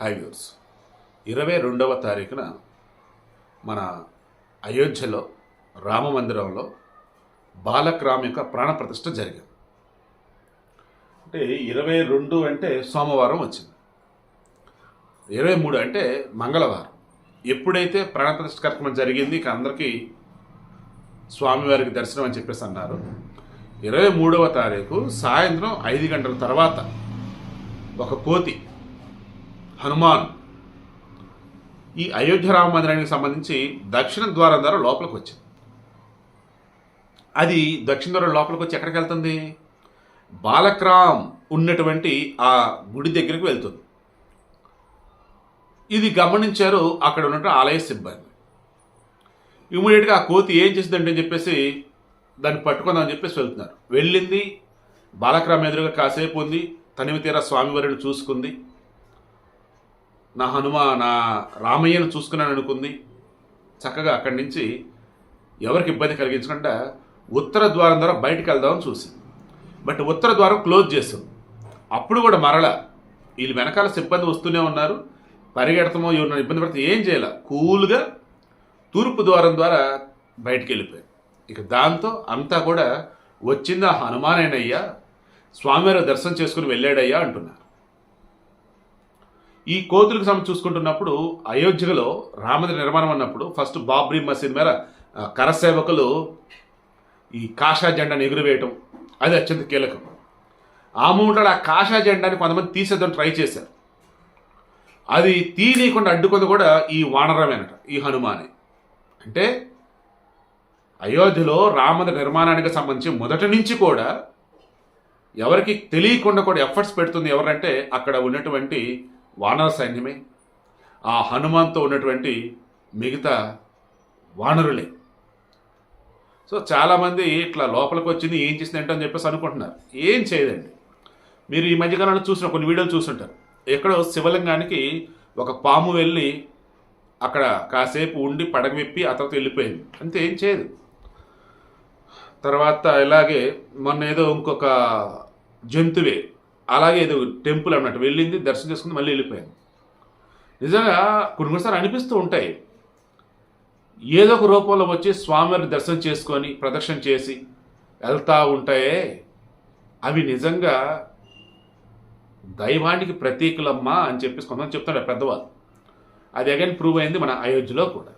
Hi viewers ఇరవై రెండవ తారీఖున మన అయోధ్యలో రామ మందిరంలో బాలక్రామ్ యొక్క ప్రాణప్రతిష్ఠ జరిగింది. అంటే ఇరవై రెండు అంటే సోమవారం వచ్చింది. ఇరవై మూడు అంటే మంగళవారం. ఎప్పుడైతే ప్రాణప్రతిష్ఠ కార్యక్రమం జరిగింది ఇక అందరికీ స్వామివారికి దర్శనం అని చెప్పేసి అన్నారు. ఇరవై మూడవ తారీఖు సాయంత్రం ఐదు గంటల తర్వాత ఒక కోతి హనుమాన్. ఈ అయోధ్య రామ మందిరానికి సంబంధించి దక్షిణ ద్వారం ద్వారా లోపలికి వచ్చింది. అది దక్షిణ ద్వారం లోపలికి వచ్చి ఎక్కడికి వెళ్తుంది? బాలక్రామ్ ఉన్నటువంటి ఆ గుడి దగ్గరికి వెళ్తుంది. ఇది గమనించారు అక్కడ ఉన్నటువంటి ఆలయ సిబ్బంది. ఇమీడియట్గా ఆ కోతి ఏం చేసిందంటే అని చెప్పేసి దాన్ని పట్టుకుందామని చెప్పేసి వెళ్తున్నారు. వెళ్ళింది బాలక్రామ్ ఎదురుగా కాసేపు ఉంది తనివి తీరా స్వామివారిని చూసుకుంది. నా హనుమ నా రామయ్యను చూసుకున్నాను అనుకుంది. చక్కగా అక్కడి నుంచి ఎవరికి ఇబ్బంది కలిగించకుండా ఉత్తర ద్వారం ద్వారా బయటకు వెళ్దామని చూసింది. బట్ ఉత్తర ద్వారం క్లోజ్ చేస్తుంది అప్పుడు కూడా మరల వీళ్ళు వెనకాల సిబ్బంది వస్తూనే ఉన్నారు. పరిగెడతామో ఎవరు ఇబ్బంది పడితే ఏం చేయాల? కూల్గా తూర్పు ద్వారం ద్వారా బయటికి వెళ్ళిపోయారు. ఇక దాంతో అంతా కూడా వచ్చిందా హనుమానేనయ్యా? స్వామివారి దర్శనం చేసుకుని వెళ్ళాడయ్యా అంటున్నారు. ఈ కోతులకు సంబంధించి చూసుకుంటున్నప్పుడు అయోధ్యలో రామది నిర్మాణం అన్నప్పుడు ఫస్ట్ బాబ్రీ మసీద్ మీద కరసేవకులు ఈ కాషా జెండాను ఎగురవేయటం. అది అత్యంత కీలకం. ఆ మూమెంట్లో ఆ కాషా జెండాని కొంతమంది తీసేద్దాం ట్రై చేశారు. అది తీయకుండా అడ్డుకుంది కూడా ఈ వానరమేనట ఈ హనుమానే. అంటే అయోధ్యలో రామద నిర్మాణానికి సంబంధించి మొదటి నుంచి కూడా ఎవరికి తెలియకుండా కూడా ఎఫర్ట్స్ పెడుతుంది ఎవరంటే అక్కడ ఉన్నటువంటి వానర సైన్యమే ఆ హనుమాన్తో ఉన్నటువంటి మిగతా వానరులే. సో చాలామంది ఇట్లా లోపలికి వచ్చింది ఏం చేసింది అని చెప్పేసి అనుకుంటున్నారు. ఏం చేయదండి మీరు ఈ మధ్యకాలంలో చూసిన కొన్ని వీడియోలు చూస్తుంటారు. ఎక్కడో శివలింగానికి ఒక పాము వెళ్ళి అక్కడ కాసేపు ఉండి పడగ విప్పి ఆ తర్వాత వెళ్ళిపోయింది. అంతే ఏం చేయదు. తర్వాత ఇలాగే మొన్న ఏదో ఇంకొక జంతువే అలాగే ఇది టెంపుల్ అన్నట్టు వెళ్ళింది దర్శనం చేసుకుని మళ్ళీ వెళ్ళిపోయింది నిజంగా కొన్ని కొన్నిసార్లు అనిపిస్తూ ఉంటాయి. ఏదో ఒక రూపంలో వచ్చి స్వామివారిని దర్శనం చేసుకొని ప్రదక్షిణ చేసి వెళ్తూ ఉంటాయే అవి నిజంగా దైవానికి ప్రతీకులమ్మా అని చెప్పేసి కొంతమంది చెప్తాడు పెద్దవాళ్ళు. అది అగైన్ ప్రూవ్ అయింది మన అయోధ్యలో కూడా.